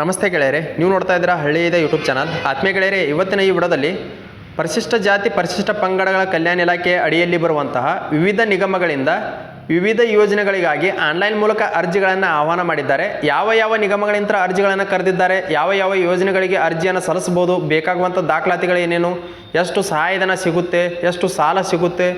ನಮಸ್ತೆ ಗೆಳೆಯರೆ, ನೀವು ನೋಡ್ತಾ ಇದ್ದೀರಾ ಹಳ್ಳಿ ಇದೆ ಯೂಟ್ಯೂಬ್ ಚಾನಲ್ ಆತ್ಮೀಯ ಗೆಳೆಯರೆ, ಇವತ್ತಿನ ಈ ವಿಡೋದಲ್ಲಿ ಪರಿಶಿಷ್ಟ ಜಾತಿ, ಪರಿಶಿಷ್ಟ ಪಂಗಡಗಳ ಕಲ್ಯಾಣ ಇಲಾಖೆ ಅಡಿಯಲ್ಲಿ ಬರುವಂತಹ ವಿವಿಧ ನಿಗಮಗಳಿಂದ ವಿವಿಧ ಯೋಜನೆಗಳಿಗಾಗಿ ಆನ್ಲೈನ್ ಮೂಲಕ ಅರ್ಜಿಗಳನ್ನು ಆಹ್ವಾನ ಮಾಡಿದ್ದಾರೆ. ಯಾವ ಯಾವ ನಿಗಮಗಳಿಂದ ಅರ್ಜಿಗಳನ್ನು ಕರೆದಿದ್ದಾರೆ, ಯಾವ ಯಾವ ಯೋಜನೆಗಳಿಗೆ ಅರ್ಜಿಯನ್ನು ಸಲ್ಲಿಸಬಹುದು ಬೇಕಾಗುವಂಥ ದಾಖಲಾತಿಗಳು ಏನೇನು, ಎಷ್ಟು ಸಹಾಯಧನ ಸಿಗುತ್ತೆ, ಎಷ್ಟು ಸಾಲ ಸಿಗುತ್ತೆ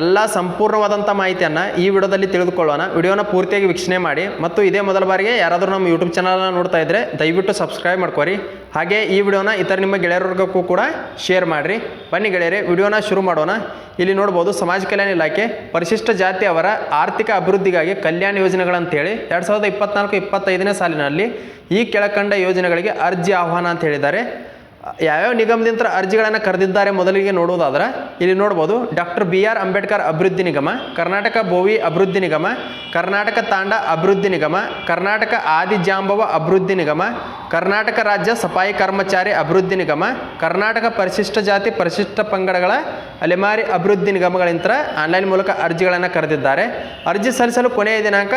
ಎಲ್ಲ ಸಂಪೂರ್ಣವಾದಂಥ ಮಾಹಿತಿಯನ್ನು ಈ ವಿಡಿಯೋದಲ್ಲಿ ತಿಳಿದುಕೊಳ್ಳೋಣ. ವಿಡಿಯೋನ ಪೂರ್ತಿಯಾಗಿ ವೀಕ್ಷಣೆ ಮಾಡಿ ಮತ್ತು ಇದೇ ಮೊದಲ ಬಾರಿಗೆ ಯಾರಾದರೂ ನಮ್ಮ ಯೂಟ್ಯೂಬ್ ಚಾನಲ್ನ ನೋಡ್ತಾ ಇದ್ದರೆ ದಯವಿಟ್ಟು ಸಬ್ಸ್ಕ್ರೈಬ್ ಮಾಡ್ಕೋರಿ. ಹಾಗೆ ಈ ವಿಡಿಯೋನ ಇತರ ನಿಮ್ಮ ಗೆಳೆಯರಿಗೂ ಕೂಡ ಶೇರ್ ಮಾಡಿರಿ. ಬನ್ನಿ ಗೆಳೆಯರಿ, ವಿಡಿಯೋನ ಶುರು ಮಾಡೋಣ. ಇಲ್ಲಿ ನೋಡ್ಬೋದು, ಸಮಾಜ ಕಲ್ಯಾಣ ಇಲಾಖೆ ಪರಿಶಿಷ್ಟ ಜಾತಿ ಅವರ ಆರ್ಥಿಕ ಅಭಿವೃದ್ಧಿಗಾಗಿ ಕಲ್ಯಾಣ ಯೋಜನೆಗಳಂತೇಳಿ ಎರಡು ಸಾವಿರದ ಇಪ್ಪತ್ನಾಲ್ಕು ಇಪ್ಪತ್ತೈದನೇ ಸಾಲಿನಲ್ಲಿ ಈ ಕೆಳಕಂಡ ಯೋಜನೆಗಳಿಗೆ ಅರ್ಜಿ ಆಹ್ವಾನ ಅಂತ ಹೇಳಿದ್ದಾರೆ. ಯಾವ್ಯಾವ ನಿಗಮದಿಂದ ಅರ್ಜಿಗಳನ್ನು ಕರೆದಿದ್ದಾರೆ ಮೊದಲಿಗೆ ನೋಡುವುದಾದ್ರೆ, ಇಲ್ಲಿ ನೋಡ್ಬೋದು, ಡಾಕ್ಟರ್ ಬಿ ಆರ್ ಅಂಬೇಡ್ಕರ್ ಅಭಿವೃದ್ಧಿ ನಿಗಮ, ಕರ್ನಾಟಕ ಬೋವಿ ಅಭಿವೃದ್ಧಿ ನಿಗಮ, ಕರ್ನಾಟಕ ತಾಂಡ ಅಭಿವೃದ್ಧಿ ನಿಗಮ, ಕರ್ನಾಟಕ ಆದಿಜಾಂಬವ ಅಭಿವೃದ್ಧಿ ನಿಗಮ, ಕರ್ನಾಟಕ ರಾಜ್ಯ ಸಫಾಯಿ ಕರ್ಮಚಾರಿ ಅಭಿವೃದ್ಧಿ ನಿಗಮ, ಕರ್ನಾಟಕ ಪರಿಶಿಷ್ಟ ಜಾತಿ ಪರಿಶಿಷ್ಟ ಪಂಗಡಗಳ ಅಲೆಮಾರಿ ಅಭಿವೃದ್ಧಿ ನಿಗಮಗಳಿಂದ ಆನ್ಲೈನ್ ಮೂಲಕ ಅರ್ಜಿಗಳನ್ನು ಕರೆದಿದ್ದಾರೆ. ಅರ್ಜಿ ಸಲ್ಲಿಸಲು ಕೊನೆಯ ದಿನಾಂಕ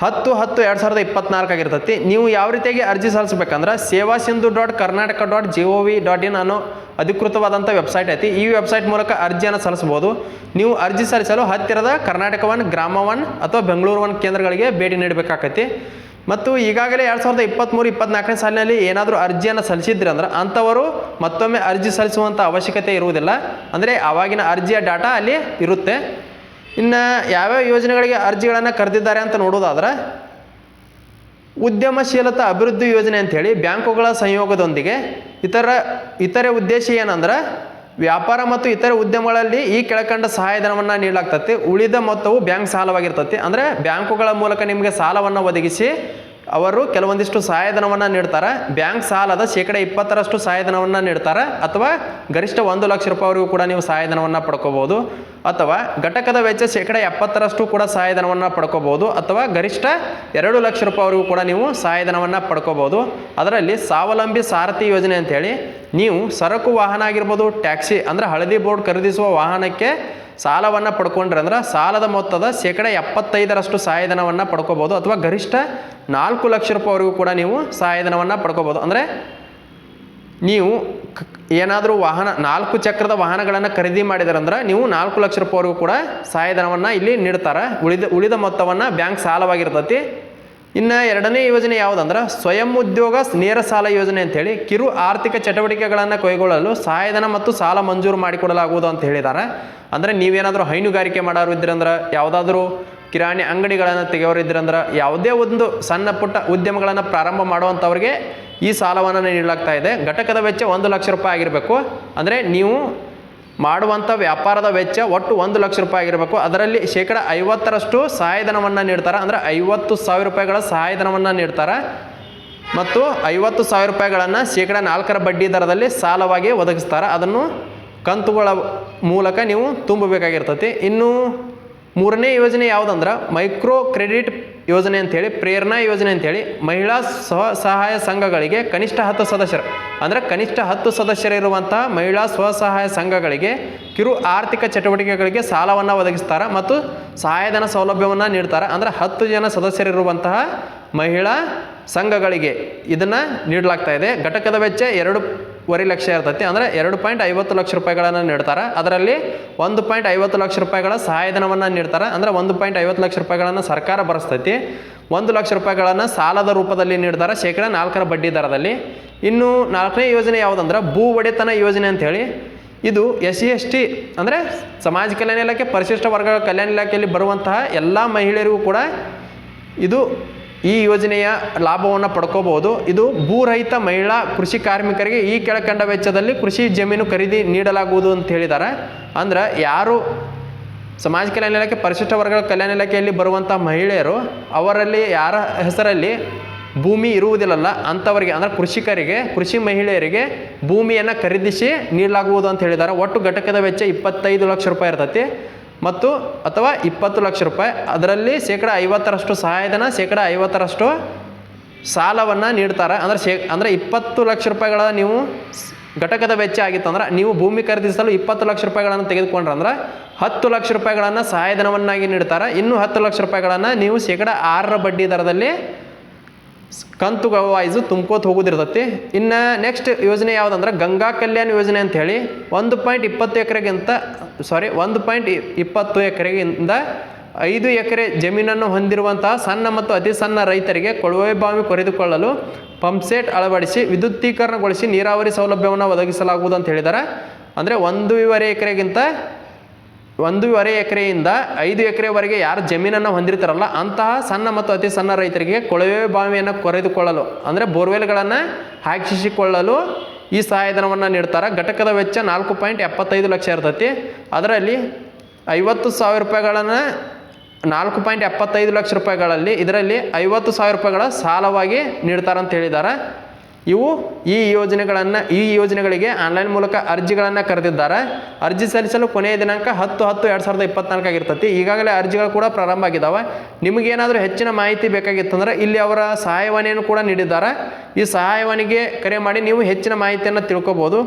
ಹತ್ತು ಹತ್ತು ಎರಡು ಸಾವಿರದ ಇಪ್ಪತ್ನಾಲ್ಕು ಆಗಿರ್ತೈತಿ. ನೀವು ಯಾವ ರೀತಿಯಾಗಿ ಅರ್ಜಿ ಸಲ್ಲಿಸಬೇಕಂದ್ರೆ Seva Sindhu dot Karnataka dot G O V dot in ಅನ್ನೋ ಅಧಿಕೃತವಾದಂಥ ವೆಬ್ಸೈಟ್ ಐತಿ. ಈ ವೆಬ್ಸೈಟ್ ಮೂಲಕ ಅರ್ಜಿಯನ್ನು ಸಲ್ಲಿಸ್ಬೋದು ನೀವು ಅರ್ಜಿ ಸಲ್ಲಿಸಲು ಹತ್ತಿರದ ಕರ್ನಾಟಕ ಒನ್, ಗ್ರಾಮ ಒನ್ ಅಥವಾ ಬೆಂಗಳೂರು ಒನ್ ಕೇಂದ್ರಗಳಿಗೆ ಭೇಟಿ ನೀಡಬೇಕಾಗತ್ತೆ ಮತ್ತು ಈಗಾಗಲೇ ಎರಡು ಸಾವಿರದ ಇಪ್ಪತ್ತ್ಮೂರು ಇಪ್ಪತ್ನಾಲ್ಕನೇ ಸಾಲಿನಲ್ಲಿ ಏನಾದರೂ ಅರ್ಜಿಯನ್ನು ಸಲ್ಲಿಸಿದ್ರಿ ಅಂದ್ರೆ ಅಂಥವರು ಮತ್ತೊಮ್ಮೆ ಅರ್ಜಿ ಸಲ್ಲಿಸುವಂಥ ಅವಶ್ಯಕತೆ ಇರುವುದಿಲ್ಲ. ಅಂದರೆ ಆವಾಗಿನ ಅರ್ಜಿಯ ಡಾಟಾ ಅಲ್ಲಿ ಇರುತ್ತೆ. ಇನ್ನು ಯಾವ್ಯಾವ ಯೋಜನೆಗಳಿಗೆ ಅರ್ಜಿಗಳನ್ನು ಕರೆದಿದ್ದಾರೆ ಅಂತ ನೋಡೋದಾದ್ರೆ ಉದ್ಯಮಶೀಲತಾ ಅಭಿವೃದ್ಧಿ ಯೋಜನೆ ಅಂಥೇಳಿ ಬ್ಯಾಂಕುಗಳ ಸಂಯೋಗದೊಂದಿಗೆ ಇತರ, ಇತರೆ ಉದ್ದೇಶ ಏನಂದ್ರೆ ವ್ಯಾಪಾರ ಮತ್ತು ಇತರೆ ಉದ್ಯಮಗಳಲ್ಲಿ ಈ ಕೆಳಕಂಡ ಸಹಾಯಧನವನ್ನು ನೀಡಲಾಗ್ತತಿ. ಉಳಿದ ಮೊತ್ತವು ಬ್ಯಾಂಕ್ ಸಾಲವಾಗಿರ್ತತಿ. ಅಂದರೆ ಬ್ಯಾಂಕುಗಳ ಮೂಲಕ ನಿಮಗೆ ಸಾಲವನ್ನು ಒದಗಿಸಿ ಅವರು ಕೆಲವೊಂದಿಷ್ಟು ಸಹಾಯಧನವನ್ನು ನೀಡ್ತಾರೆ. ಬ್ಯಾಂಕ್ ಸಾಲದ ಶೇಕಡ ಇಪ್ಪತ್ತರಷ್ಟು ಸಹಾಯಧನವನ್ನು ನೀಡ್ತಾರೆ. ಅಥವಾ ಗರಿಷ್ಠ ಒಂದು ಲಕ್ಷ ರೂಪಾಯಿವರೆಗೂ ಕೂಡ ನೀವು ಸಹಾಯಧನವನ್ನು ಪಡ್ಕೋಬೋದು ಅಥವಾ ಘಟಕದ ವೆಚ್ಚ ಶೇಕಡ ಎಪ್ಪತ್ತರಷ್ಟು ಕೂಡ ಸಹಾಯಧನವನ್ನು ಪಡ್ಕೋಬೋದು ಅಥವಾ ಗರಿಷ್ಠ ಎರಡು ಲಕ್ಷ ರೂಪಾಯಿವರೆಗೂ ಕೂಡ ನೀವು ಸಹಾಯಧನವನ್ನು ಪಡ್ಕೋಬೋದು ಅದರಲ್ಲಿ ಸ್ವಾವಲಂಬಿ ಸಾರಥಿ ಯೋಜನೆ ಅಂತೇಳಿ ನೀವು ಸರಕು ವಾಹನ ಆಗಿರ್ಬೋದು, ಟ್ಯಾಕ್ಸಿ ಅಂದರೆ ಹಳದಿ ಬೋರ್ಡ್ ಖರೀದಿಸುವ ವಾಹನಕ್ಕೆ ಸಾಲವನ್ನು ಪಡ್ಕೊಂಡ್ರೆ ಅಂದ್ರೆ ಸಾಲದ ಮೊತ್ತದ ಶೇಕಡ ಎಪ್ಪತ್ತೈದರಷ್ಟು ಸಹಾಯಧನವನ್ನು ಪಡ್ಕೋಬೋದು ಅಥವಾ ಗರಿಷ್ಠ ನಾಲ್ಕು ಲಕ್ಷ ರೂಪಾಯಿವರೆಗೂ ಕೂಡ ನೀವು ಸಹಾಯಧನವನ್ನು ಪಡ್ಕೋಬೋದು. ಅಂದರೆ ನೀವು ಏನಾದರೂ ವಾಹನ, ನಾಲ್ಕು ಚಕ್ರದ ವಾಹನಗಳನ್ನು ಖರೀದಿ ಮಾಡಿದಾರಂದ್ರೆ ನೀವು ನಾಲ್ಕು ಲಕ್ಷ ರೂಪಾಯಿವರೆಗೂ ಕೂಡ ಸಹಾಯಧನವನ್ನು ಇಲ್ಲಿ ನೀಡ್ತಾರೆ. ಉಳಿದ ಉಳಿದ ಮೊತ್ತವನ್ನು ಬ್ಯಾಂಕ್ ಸಾಲವಾಗಿರ್ತೈತಿ. ಇನ್ನು ಎರಡನೇ ಯೋಜನೆ ಯಾವುದಂದ್ರೆ ಸ್ವಯಂ ಉದ್ಯೋಗ ನೇರ ಸಾಲ ಯೋಜನೆ ಅಂತೇಳಿ ಕಿರು ಆರ್ಥಿಕ ಚಟುವಟಿಕೆಗಳನ್ನು ಕೈಗೊಳ್ಳಲು ಸಹಾಯಧನ ಮತ್ತು ಸಾಲ ಮಂಜೂರು ಮಾಡಿಕೊಡಲಾಗುವುದು ಅಂತ ಹೇಳಿದ್ದಾರೆ ಅಂದರೆ ನೀವೇನಾದರೂ ಹೈನುಗಾರಿಕೆ ಮಾಡೋರು ಇದ್ರಂದ್ರೆ ಯಾವುದಾದ್ರೂ ಕಿರಾಣಿ ಅಂಗಡಿಗಳನ್ನು ತೆಗೆಯೋರು ಇದ್ರಂದ್ರೆ ಯಾವುದೇ ಒಂದು ಸಣ್ಣ ಪುಟ್ಟ ಉದ್ಯಮಗಳನ್ನು ಪ್ರಾರಂಭ ಮಾಡುವಂಥವ್ರಿಗೆ ಈ ಸಾಲವನ್ನು ನೀಡಲಾಗ್ತಾ ಇದೆ. ಘಟಕದ ವೆಚ್ಚ ಒಂದು ಲಕ್ಷ ರೂಪಾಯಿ ಆಗಿರಬೇಕು. ಅಂದರೆ ನೀವು ಮಾಡುವಂಥ ವ್ಯಾಪಾರದ ವೆಚ್ಚ ಒಟ್ಟು ಒಂದು ಲಕ್ಷ ರೂಪಾಯಿ ಆಗಿರಬೇಕು. ಅದರಲ್ಲಿ ಶೇಕಡ ಐವತ್ತರಷ್ಟು ಸಹಾಯಧನವನ್ನು ನೀಡ್ತಾರೆ. ಅಂದರೆ ಐವತ್ತು ಸಾವಿರ ರೂಪಾಯಿಗಳ ಸಹಾಯಧನವನ್ನು ನೀಡ್ತಾರೆ. ಮತ್ತು ಐವತ್ತು ಸಾವಿರ ರೂಪಾಯಿಗಳನ್ನು ಶೇಕಡ ನಾಲ್ಕರ ಬಡ್ಡಿ ದರದಲ್ಲಿ ಸಾಲವಾಗಿ ಒದಗಿಸ್ತಾರೆ. ಅದನ್ನು ಕಂತುಗಳ ಮೂಲಕ ನೀವು ತುಂಬಬೇಕಾಗಿರ್ತತಿ. ಇನ್ನು ಮೂರನೇ ಯೋಜನೆ ಯಾವುದಂದ್ರೆ ಮೈಕ್ರೋ ಕ್ರೆಡಿಟ್ ಯೋಜನೆ ಅಂಥೇಳಿ ಪ್ರೇರಣಾ ಯೋಜನೆ ಅಂಥೇಳಿ ಮಹಿಳಾ ಸ್ವ ಸಹಾಯ ಸಂಘಗಳಿಗೆ ಕನಿಷ್ಠ ಹತ್ತು ಸದಸ್ಯರು. ಅಂದರೆ ಕನಿಷ್ಠ ಹತ್ತು ಸದಸ್ಯರಿರುವಂತಹ ಮಹಿಳಾ ಸ್ವಸಹಾಯ ಸಂಘಗಳಿಗೆ ಕಿರು ಆರ್ಥಿಕ ಚಟುವಟಿಕೆಗಳಿಗೆ ಸಾಲವನ್ನು ಒದಗಿಸ್ತಾರೆ ಮತ್ತು ಸಹಾಯಧನ ಸೌಲಭ್ಯವನ್ನು ನೀಡ್ತಾರೆ. ಅಂದರೆ ಹತ್ತು ಜನ ಸದಸ್ಯರಿರುವಂತಹ ಮಹಿಳಾ ಸಂಘಗಳಿಗೆ ಇದನ್ನು ನೀಡಲಾಗ್ತಾ ಇದೆ. ಘಟಕದ ವೆಚ್ಚ ಎರಡೂವರೆ ಲಕ್ಷ ಇರ್ತೈತಿ. ಅಂದರೆ ಎರಡು ಪಾಯಿಂಟ್ ಐವತ್ತು ಲಕ್ಷ ರೂಪಾಯಿಗಳನ್ನು ನೀಡ್ತಾರೆ. ಅದರಲ್ಲಿ ಒಂದು ಪಾಯಿಂಟ್ ಐವತ್ತು ಲಕ್ಷ ರೂಪಾಯಿಗಳ ಸಹಾಯಧನವನ್ನು ನೀಡ್ತಾರೆ. ಅಂದರೆ ಒಂದು ಪಾಯಿಂಟ್ ಐವತ್ತು ಲಕ್ಷ ರೂಪಾಯಿಗಳನ್ನು ಸರ್ಕಾರ ಭರಿಸ್ತೈತಿ. ಒಂದು ಲಕ್ಷ ರೂಪಾಯಿಗಳನ್ನು ಸಾಲದ ರೂಪದಲ್ಲಿ ನೀಡ್ತಾರೆ. ಶೇಕಡ ನಾಲ್ಕರ ಬಡ್ಡಿ ದರದಲ್ಲಿ. ಇನ್ನು ನಾಲ್ಕನೇ ಯೋಜನೆ ಯಾವುದಂದ್ರೆ ಭೂ ಒಡೆತನ ಯೋಜನೆ ಅಂಥೇಳಿ. ಇದು ಎಸ್ ಸಿ ಎಸ್ ಟಿ ಅಂದರೆ ಸಮಾಜ ಕಲ್ಯಾಣ ಇಲಾಖೆ, ಪರಿಶಿಷ್ಟ ವರ್ಗಗಳ ಕಲ್ಯಾಣ ಇಲಾಖೆಯಲ್ಲಿ ಬರುವಂತಹ ಎಲ್ಲ ಮಹಿಳೆಯರಿಗೂ ಕೂಡ ಇದು ಈ ಯೋಜನೆಯ ಲಾಭವನ್ನು ಪಡ್ಕೋಬಹುದು. ಇದು ಭೂರಹಿತ ಮಹಿಳಾ ಕೃಷಿ ಕಾರ್ಮಿಕರಿಗೆ ಈ ಕೆಳಕಂಡ ವೆಚ್ಚದಲ್ಲಿ ಕೃಷಿ ಜಮೀನು ಖರೀದಿ ನೀಡಲಾಗುವುದು ಅಂತ ಹೇಳಿದ್ದಾರೆ ಅಂದ್ರೆ ಯಾರು ಸಮಾಜ ಕಲ್ಯಾಣ ಇಲಾಖೆ, ಪರಿಶಿಷ್ಟ ವರ್ಗಗಳ ಕಲ್ಯಾಣ ಇಲಾಖೆಯಲ್ಲಿ ಬರುವಂಥ ಮಹಿಳೆಯರು, ಅವರಲ್ಲಿ ಯಾರ ಹೆಸರಲ್ಲಿ ಭೂಮಿ ಇರುವುದಿಲ್ಲಲ್ಲ ಅಂಥವರಿಗೆ ಅಂದರೆ ಕೃಷಿಕರಿಗೆ, ಕೃಷಿ ಮಹಿಳೆಯರಿಗೆ ಭೂಮಿಯನ್ನು ಖರೀದಿಸಿ ನೀಡಲಾಗುವುದು ಅಂತ ಹೇಳಿದ್ದಾರೆ ಒಟ್ಟು ಘಟಕದ ವೆಚ್ಚ ಇಪ್ಪತ್ತೈದು ಲಕ್ಷ ರೂಪಾಯಿ ಇರ್ತೈತಿ. ಮತ್ತು ಅಥವಾ ಇಪ್ಪತ್ತು ಲಕ್ಷ ರೂಪಾಯಿ. ಅದರಲ್ಲಿ ಶೇಕಡ ಐವತ್ತರಷ್ಟು ಸಹಾಯಧನ, ಶೇಕಡ ಐವತ್ತರಷ್ಟು ಸಾಲವನ್ನು ನೀಡ್ತಾರೆ. ಅಂದರೆ ಶೇ, ಅಂದರೆ ಇಪ್ಪತ್ತು ಲಕ್ಷ ರೂಪಾಯಿಗಳ ನೀವು ಘಟಕದ ವೆಚ್ಚ ಆಗಿತ್ತು ಅಂದ್ರೆ ನೀವು ಭೂಮಿ ಖರೀದಿಸಲು ಇಪ್ಪತ್ತು ಲಕ್ಷ ರೂಪಾಯಿಗಳನ್ನು ತೆಗೆದುಕೊಂಡ್ರೆ ಅಂದ್ರೆ ಹತ್ತು ಲಕ್ಷ ರೂಪಾಯಿಗಳನ್ನು ಸಹಾಯಧನವನ್ನಾಗಿ ನೀಡ್ತಾರೆ. ಇನ್ನು ಹತ್ತು ಲಕ್ಷ ರೂಪಾಯಿಗಳನ್ನು ನೀವು ಶೇಕಡ ಆರರ ಬಡ್ಡಿ ದರದಲ್ಲಿ ಕಂತುಗಳ ವೈಸು ತುಂಬ್ಕೋತ ಹೋಗೋದಿರ್ತತಿ. ಇನ್ನು ನೆಕ್ಸ್ಟ್ ಯೋಜನೆ ಯಾವುದಂದ್ರೆ ಗಂಗಾ ಕಲ್ಯಾಣ ಯೋಜನೆ ಅಂತ ಒಂದು ಪಾಯಿಂಟ್ ಇಪ್ಪತ್ತು ಎಕರೆಗಿಂತ ಸಾರಿ ಒಂದು ಪಾಯಿಂಟ್ ಇಪ್ಪತ್ತು ಎಕರೆಗಿಂತ ಐದು ಎಕರೆ ಜಮೀನನ್ನು ಹೊಂದಿರುವಂತಹ ಸಣ್ಣ ಮತ್ತು ಅತಿ ಸಣ್ಣ ರೈತರಿಗೆ ಕೊಳವೆ ಬಾವಿ ಕೊರೆದುಕೊಳ್ಳಲು ಪಂಪ್ಸೆಟ್ ಅಳವಡಿಸಿ ವಿದ್ಯುತ್ತೀಕರಣಗೊಳಿಸಿ ನೀರಾವರಿ ಸೌಲಭ್ಯವನ್ನು ಒದಗಿಸಲಾಗುವುದು ಅಂತ ಹೇಳಿದ್ದಾರೆ ಅಂದರೆ ಒಂದೂವರೆ ಎಕರೆಗಿಂತ ಒಂದೂವರೆ ಎಕರೆಯಿಂದ ಐದು ಎಕರೆವರೆಗೆ ಯಾರು ಜಮೀನನ್ನು ಹೊಂದಿರ್ತಾರಲ್ಲ, ಅಂತಹ ಸಣ್ಣ ಮತ್ತು ಅತಿ ಸಣ್ಣ ರೈತರಿಗೆ ಕೊಳವೆ ಬಾವಿಯನ್ನು ಕೊರೆದುಕೊಳ್ಳಲು, ಅಂದರೆ ಬೋರ್ವೆಲ್ಗಳನ್ನು ಹಾಕಿಸಿಕೊಳ್ಳಲು ಈ ಸಹಾಯಧನವನ್ನು ನೀಡ್ತಾರೆ. ಘಟಕದ ವೆಚ್ಚ ನಾಲ್ಕು ಪಾಯಿಂಟ್ ಎಪ್ಪತ್ತೈದು ಲಕ್ಷ ಇರ್ತೈತಿ. ಅದರಲ್ಲಿ ಐವತ್ತು ಸಾವಿರ ರೂಪಾಯಿಗಳನ್ನು ನಾಲ್ಕು ಪಾಯಿಂಟ್ ಎಪ್ಪತ್ತೈದು ಲಕ್ಷ ರೂಪಾಯಿಗಳಲ್ಲಿ ಇದರಲ್ಲಿ ಐವತ್ತು ಸಾವಿರ ರೂಪಾಯಿಗಳ ಸಾಲವಾಗಿ ನೀಡ್ತಾರಂತ ಹೇಳಿದ್ದಾರೆ. ಇವು ಈ ಯೋಜನೆಗಳನ್ನು, ಈ ಯೋಜನೆಗಳಿಗೆ ಆನ್ಲೈನ್ ಮೂಲಕ ಅರ್ಜಿಗಳನ್ನು ಕರೆದಿದ್ದಾರೆ. ಅರ್ಜಿ ಸಲ್ಲಿಸಲು ಕೊನೆಯ ದಿನಾಂಕ ಹತ್ತು ಹತ್ತು ಎರಡು ಸಾವಿರದ ಇಪ್ಪತ್ನಾಲ್ಕು ಆಗಿರ್ತೈತಿ. ಈಗಾಗಲೇ ಅರ್ಜಿಗಳು ಕೂಡ ಪ್ರಾರಂಭ ಆಗಿದ್ದಾವೆ ನಿಮಗೇನಾದರೂ ಹೆಚ್ಚಿನ ಮಾಹಿತಿ ಬೇಕಾಗಿತ್ತಂದ್ರೆ ಇಲ್ಲಿ ಅವರ ಸಹಾಯವಾಣಿಯನ್ನು ಕೂಡ ನೀಡಿದ್ದಾರೆ. ಈ ಸಹಾಯವಾಣಿಗೆ ಕರೆ ಮಾಡಿ ನೀವು ಹೆಚ್ಚಿನ ಮಾಹಿತಿಯನ್ನು ತಿಳ್ಕೊಬೋದು.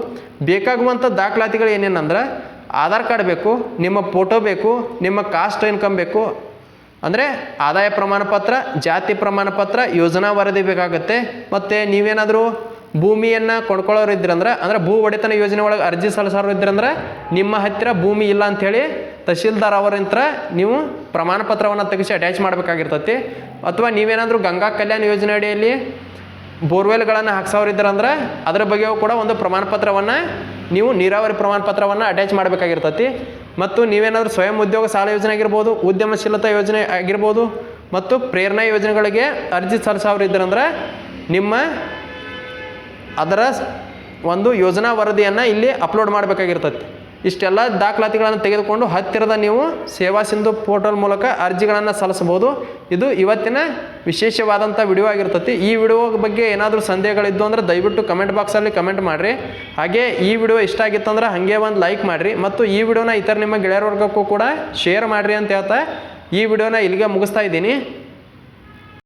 ಬೇಕಾಗುವಂಥ ದಾಖಲಾತಿಗಳು ಏನೇನಂದ್ರೆ, ಆಧಾರ್ ಕಾರ್ಡ್ ಬೇಕು, ನಿಮ್ಮ ಫೋಟೋ ಬೇಕು, ನಿಮ್ಮ ಕಾಸ್ಟ್ ಇನ್ಕಮ್ ಬೇಕು ಅಂದರೆ ಆದಾಯ ಪ್ರಮಾಣ ಪತ್ರ, ಜಾತಿ ಪ್ರಮಾಣ ಪತ್ರ, ಯೋಜನಾ ವರದಿ ಬೇಕಾಗುತ್ತೆ. ಮತ್ತು ನೀವೇನಾದರೂ ಭೂಮಿಯನ್ನು ಕೊಂಡ್ಕೊಳ್ಳೋರು ಇದ್ರಂದ್ರೆ ಅಂದರೆ ಭೂ ಒಡೆತನ ಯೋಜನೆ ಒಳಗೆ ಅರ್ಜಿ ಸಲ್ಲಿಸೋರು ಇದ್ರಂದ್ರೆ ನಿಮ್ಮ ಹತ್ತಿರ ಭೂಮಿ ಇಲ್ಲ ಅಂಥೇಳಿ ತಹಶೀಲ್ದಾರ್ ಅವರಿಂತ್ರ ನೀವು ಪ್ರಮಾಣ ಪತ್ರವನ್ನು ತೆಗೆಸಿ ಅಟ್ಯಾಚ್ ಮಾಡಬೇಕಾಗಿರ್ತೈತಿ. ಅಥವಾ ನೀವೇನಾದರೂ ಗಂಗಾ ಕಲ್ಯಾಣ ಯೋಜನೆ ಅಡಿಯಲ್ಲಿ ಬೋರ್ವೆಲ್ಗಳನ್ನು ಹಾಕ್ಸೋರಿದ್ರಂದ್ರೆ ಅದರ ಬಗ್ಗೆಯೂ ಕೂಡ ಒಂದು ಪ್ರಮಾಣ ಪತ್ರವನ್ನು ನೀವು ನೀರಾವರಿ ಪ್ರಮಾಣ ಪತ್ರವನ್ನು ಅಟ್ಯಾಚ್ ಮಾಡಬೇಕಾಗಿರ್ತೈತಿ. ಮತ್ತು ನೀವೇನಾದರೂ ಸ್ವಯಂ ಉದ್ಯೋಗ ಸಾಲ ಯೋಜನೆ ಆಗಿರ್ಬೋದು, ಉದ್ಯಮಶೀಲತಾ ಯೋಜನೆ ಆಗಿರ್ಬೋದು ಮತ್ತು ಪ್ರೇರಣಾ ಯೋಜನೆಗಳಿಗೆ ಅರ್ಜಿ ಸಲ್ಲಿಸೋರಿದ್ರಂದ್ರೆ ನಿಮ್ಮ ಅದರ ಒಂದು ಯೋಜನಾ ವರದಿಯನ್ನು ಇಲ್ಲಿ ಅಪ್ಲೋಡ್ ಮಾಡಬೇಕಾಗಿರ್ತೈತಿ. ಇಷ್ಟೆಲ್ಲ ದಾಖಲಾತಿಗಳನ್ನು ತೆಗೆದುಕೊಂಡು ಹತ್ತಿರದ ನೀವು ಸೇವಾ ಸಿಂಧು ಪೋರ್ಟಲ್ ಮೂಲಕ ಅರ್ಜಿಗಳನ್ನು ಸಲ್ಲಿಸಬಹುದು. ಇದು ಇವತ್ತಿನ ವಿಶೇಷವಾದಂಥ ವಿಡಿಯೋ ಆಗಿರ್ತತಿ. ಈ ವಿಡಿಯೋ ಬಗ್ಗೆ ಏನಾದರೂ ಸಂದೇಹಗಳಿದ್ದು ಅಂದರೆ ದಯವಿಟ್ಟು ಕಮೆಂಟ್ ಬಾಕ್ಸಲ್ಲಿ ಕಮೆಂಟ್ ಮಾಡಿರಿ. ಹಾಗೆ ಈ ವಿಡಿಯೋ ಇಷ್ಟ ಆಗಿತ್ತು ಅಂದ್ರೆ ಹಾಗೆ ಒಂದು ಲೈಕ್ ಮಾಡಿರಿ ಮತ್ತು ಈ ವಿಡಿಯೋನ ಇತರ ನಿಮ್ಮ ಗೆಳೆಯರ ವರ್ಗಕ್ಕೂ ಕೂಡ ಶೇರ್ ಮಾಡಿರಿ ಅಂತ ಹೇಳ್ತಾ ಈ ವಿಡಿಯೋನ ಇಲ್ಲಿಗೆ ಮುಗಿಸ್ತಾ ಇದ್ದೀನಿ.